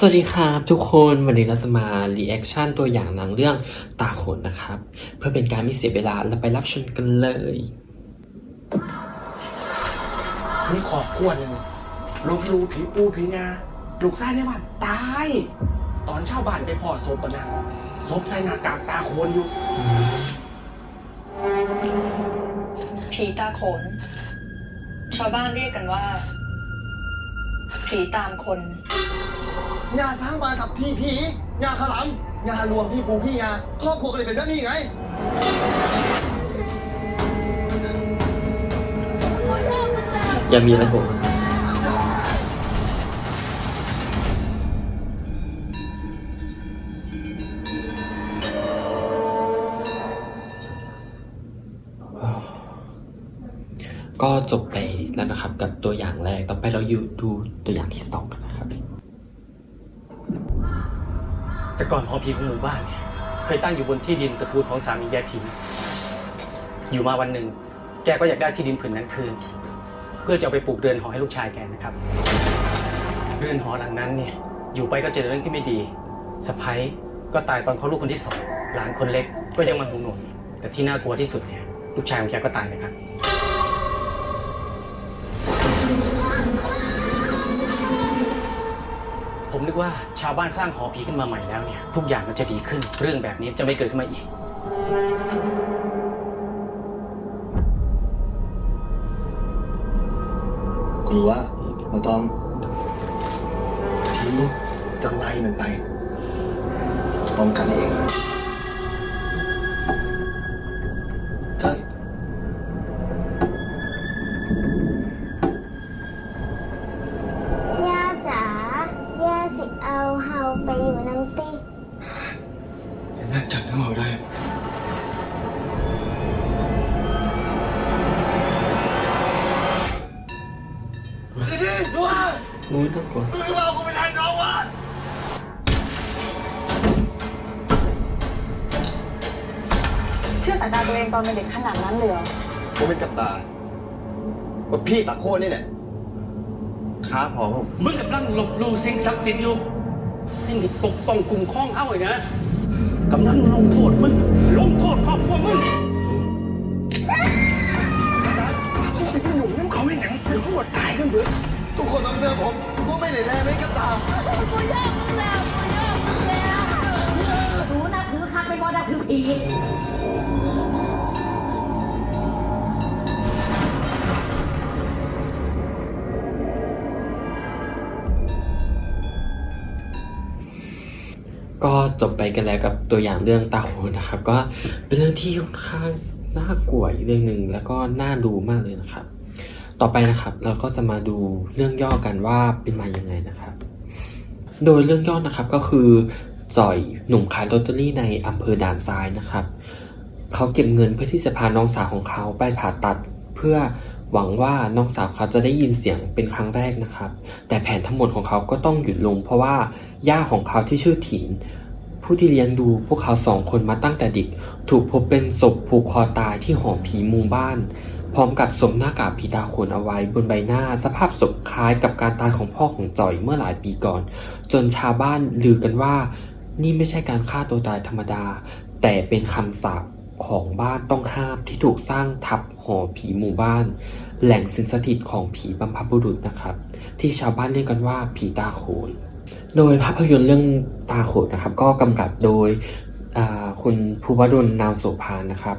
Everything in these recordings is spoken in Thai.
สวัสดีครับทุกคนวันนี้เราจะมารีแอคชั่นตัวอย่างหนังเรื่องตาขนนะครับ เพื่อเป็นการไม่เสียเวลาเราไปรับชมกันเลยมีขอบขวดหนึ่งลบลูผีปูผีงาลูกไส้ในบ้านตาย ตอนเช่าบ้านไปพอศพปะนะศพใส่หน้ากากตาโคนอยู่ ผีตาโขน ชาวบ้านเรียกกันว่า ผีตามคน งาสร้างบ้านกับพี่ผีงาขลังงารวมพี่ปูพี่งาครอบครัวก็เลยเป็นแบบนี้ไงอย่ามีอะไรผมก็จบไปแล้วนะครับ กับตัวอย่างแรก ต่อไปเราอยู่ดูตัวอย่างที่สองกันนะครับ แต่ก่อนหอผีของหมู่บ้านเนี่ยเคยตั้งอยู่บนที่ดินตระกูลของสามียายทิมอยู่มาวันหนึ่ง แกก็อยากได้ที่ดินผืนนั้นคืน เพื่อจะเอาไปปลูกเรือนหอให้ลูกชายแกนะครับ เรือนหอหลังนั้นเนี่ยอยู่ไปก็เจอเรื่องที่ไม่ดีสะพ้ยก็ตายตอนเขาลูกคนที่สองหลานคนเล็กก็ยังมาหุงหนวงแต่ที่น่ากลัวที่สุดเนี่ยลูกชายของแกก็ตายนะครับ ผมนึกว่าชาวบ้านสร้างหอผีขึ้นมาใหม่แล้วเนี่ย ทุกอย่างมันจะดีขึ้น เรื่องแบบนี้จะไม่เกิดขึ้นมาอีกกลัวมาตองผีจะไล่มันไปป้องกันเอง เอาเฮาไปอยู่น้ำติน่าจับน้ำเอาได้ที่สุดนู้นทุกคนมึงก็เอากูไปแทนน้องวะเชื่อสายตาตัวเองตอนเป็นเด็กขนาดนั้นเลยเหรอกูเป็นกับตาว่าพี่ตะโคนนี่แหละค้าพอผมมึงกำลังหลบหลู่สิ่งศักดิ์สิทธิ์อยู่ สิ่งที่ปกป้องคุ้มครองเอาไว้นะกำลังลงโทษมึงลงโทษครอบครัวมึงสิพี่หนุ่มนั่นเขาไม่หนังเดี๋ยวเขาหมดตายกันเบิดทุกคนต้องเสื้อผมกูไม่ได้แลไม่กับตากูยอมมึงแล้วกูยอมมึงแล้วหนูนับถือคักไปบ่นับถือผี ก็จบไปกันแล้วกับตัวอย่างเรื่องเต่านนะครับ ก็เป็นเรื่องที่ค่อนข้างน่ากลัวอีกเรื่องหนึ่งแล้วก็น่าดูมากเลยนะครับ ต่อไปนะครับเราก็จะมาดูเรื่องย่อกันว่าเป็นมาอย่างไงนะครับ โดยเรื่องย่อนะครับก็คือจ่อยหนุ่มขายลอตเตอรี่ในอำเภอด่านซ้ายนะครับเขาเก็บเงินเพื่อที่จะพาน้องสาวของเขาไปผ่าตัด เพื่อหวังว่าน้องสาวเขาจะได้ยินเสียงเป็นครั้งแรกนะครับ แต่แผนทั้งหมดของเขาก็ต้องหยุดลง เพราะว่า ย่าของเขาที่ชื่อถิน ผู้ที่เลี้ยงดูพวกเขาสองคนมาตั้งแต่เด็ก ถูกพบเป็นศพผูกคอตายที่หอผีมุมบ้าน พร้อมกับสมหน้ากากผีตาโขนเอาไว้บนใบหน้า สภาพศพคล้ายกับการตายของพ่อของจอยเมื่อหลายปีก่อน จนชาวบ้านลือกันว่า นี่ไม่ใช่การฆ่าตัวตายธรรมดา แต่เป็นคำสาปของบ้านต้องห้ามที่ถูกสร้างทับหอผีหมู่บ้าน แหล่งสิงสถิตของผีบรรพบุรุษนะครับ ที่ชาวบ้านเรียกกันว่าผีตาโขน โดยภาพยนตร์เรื่องตาโขนนะครับ ก็กำกับโดยคุณภูวดลนาวโสภานะครับ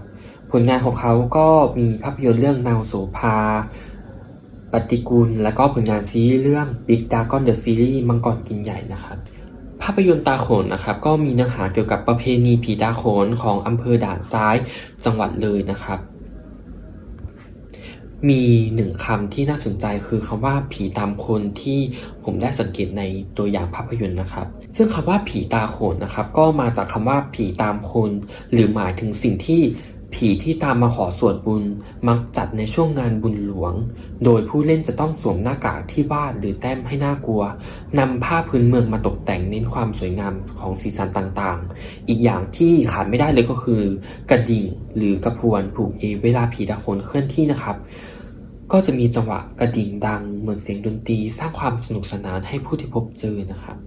ผลงานของเขาก็มีภาพยนตร์เรื่องนาวโสภา ปฏิกูล และก็ผลงานซีรีส์เรื่อง Big Dragon The Series มังกรกินใหญ่นะครับ ภาพยนตร์ตาโขนนะครับ ก็มีเนื้อหาเกี่ยวกับประเพณีผีตาโขนของอำเภอด่านซ้ายจังหวัดเลยนะครับ มีหนึ่งคำที่น่าสนใจคือคำว่าผีตามคนที่ผมได้สังเกตในตัวอย่างภาพยนตร์นะครับ ซึ่งคำว่าผีตาโขนนะครับ ก็มาจากคำว่าผีตามคน หรือหมายถึงสิ่งที่ ผีที่ตามมาขอส่วนบุญมักจัดในช่วงงานบุญหลวง โดยผู้เล่นจะต้องสวมหน้ากากที่วาดหรือแต้มให้น่ากลัว นำผ้าพื้นเมืองมาตกแต่งเน้นความสวยงามของสีสันต่างๆ อีกอย่างที่ขาดไม่ได้เลยก็คือ กระดิ่งหรือกระพวนผูกเอเวลาผีตาโขนเคลื่อนที่นะครับ ก็จะมีจังหวะกระดิ่งดังเหมือนเสียงดนตรีสร้างความสนุกสนานให้ผู้ที่พบเจอนะครับ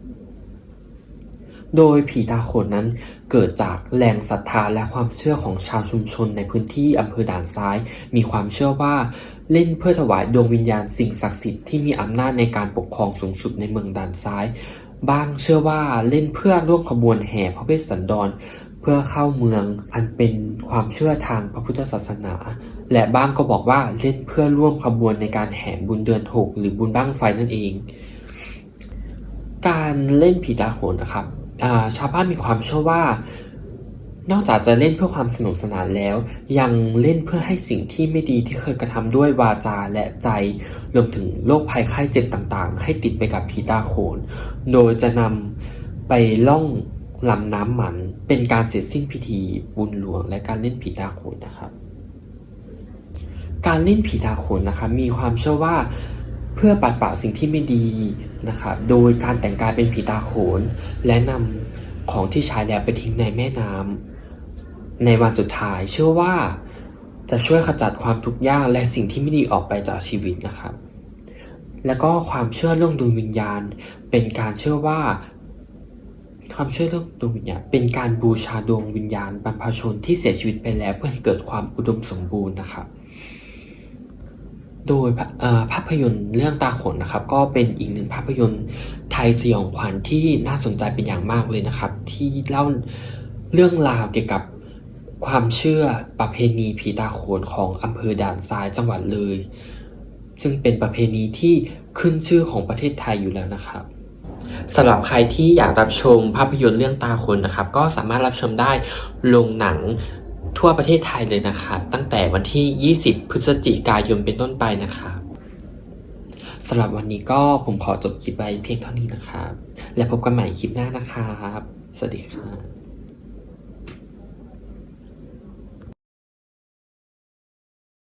โดยผีตาโขนนั้นเกิดจากแรงศรัทธาและความเชื่อของชาวชุมชนในพื้นที่อำเภอด่านซ้าย มีความเชื่อว่าเล่นเพื่อถวายดวงวิญญาณสิ่งศักดิ์สิทธิ์ที่มีอำนาจในการปกครองสูงสุดในเมืองด่านซ้าย บ้างเชื่อว่าเล่นเพื่อร่วมขบวนแห่พระเวสสันดร เพื่อเข้าเมืองอันเป็นความเชื่อทางพระพุทธศาสนา และบ้างก็บอกว่าเล่นเพื่อร่วมขบวนในการแห่บุญเดือนหกหรือบุญบ้างไฟนั่นเอง การเล่นผีตาโขนนะครับ ชาวบ้านมีความเชื่อว่า นอกจากจะเล่นเพื่อความสนุกสนานแล้ว ยังเล่นเพื่อให้สิ่งที่ไม่ดีที่เคยกระทำด้วยวาจาและใจรวมถึงโรคภัยไข้เจ็บต่างๆ ให้ติดไปกับผีตาโขน โดยจะนำไปล่องลำน้ำหมันเป็นการเสร็จสิ้นพิธีบุญหลวง และการเล่นผีตาโขนนะครับ การเล่นผีตาโขนนะครับมีความเชื่อว่า เพื่อปัดเป่าสิ่งที่ไม่ดีนะครับโดยการแต่งกายเป็นผีตาโขน และนำของที่ใช้แล้วไปทิ้งในแม่น้ำในวันสุดท้ายเชื่อว่าจะช่วยขจัดความทุกข์ยากและสิ่งที่ไม่ดีออกไปจากชีวิตนะครับ แล้วก็ความเชื่อเรื่องดวงวิญญาณ เป็นการเชื่อว่า ความเชื่อเรื่องดวงวิญญาณเป็นการบูชาดวงวิญญาณบรรพชนที่เสียชีวิตไปแล้วเพื่อให้เกิดความอุดมสมบูรณ์นะครับ โดยภาพยนตร์เรื่องตาขนนะครับ ก็เป็นอีกหนึ่งภาพยนตร์ไทยสยองขวัญที่น่าสนใจเป็นอย่างมากเลยนะครับ ที่เล่าเรื่องราวเกี่ยวกับความเชื่อประเพณีผีตาโขนของอำเภอด่านซ้ายจังหวัดเลย ซึ่งเป็นประเพณีที่ขึ้นชื่อของประเทศไทยอยู่แล้วนะครับสำหรับใครที่อยากรับชมภาพยนตร์เรื่องตาคนนะครับ ก็สามารถรับชมได้ลงหนัง ทั่วประเทศไทยเลยนะครับ ตั้งแต่วันที่ 20 พฤศจิกายนเป็นต้นไปนะครับสำหรับวันนี้ก็ผมขอจบคลิปไว้เพียงเท่านี้นะครับ และพบกันใหม่คลิปหน้านะครับ สวัสดีครับ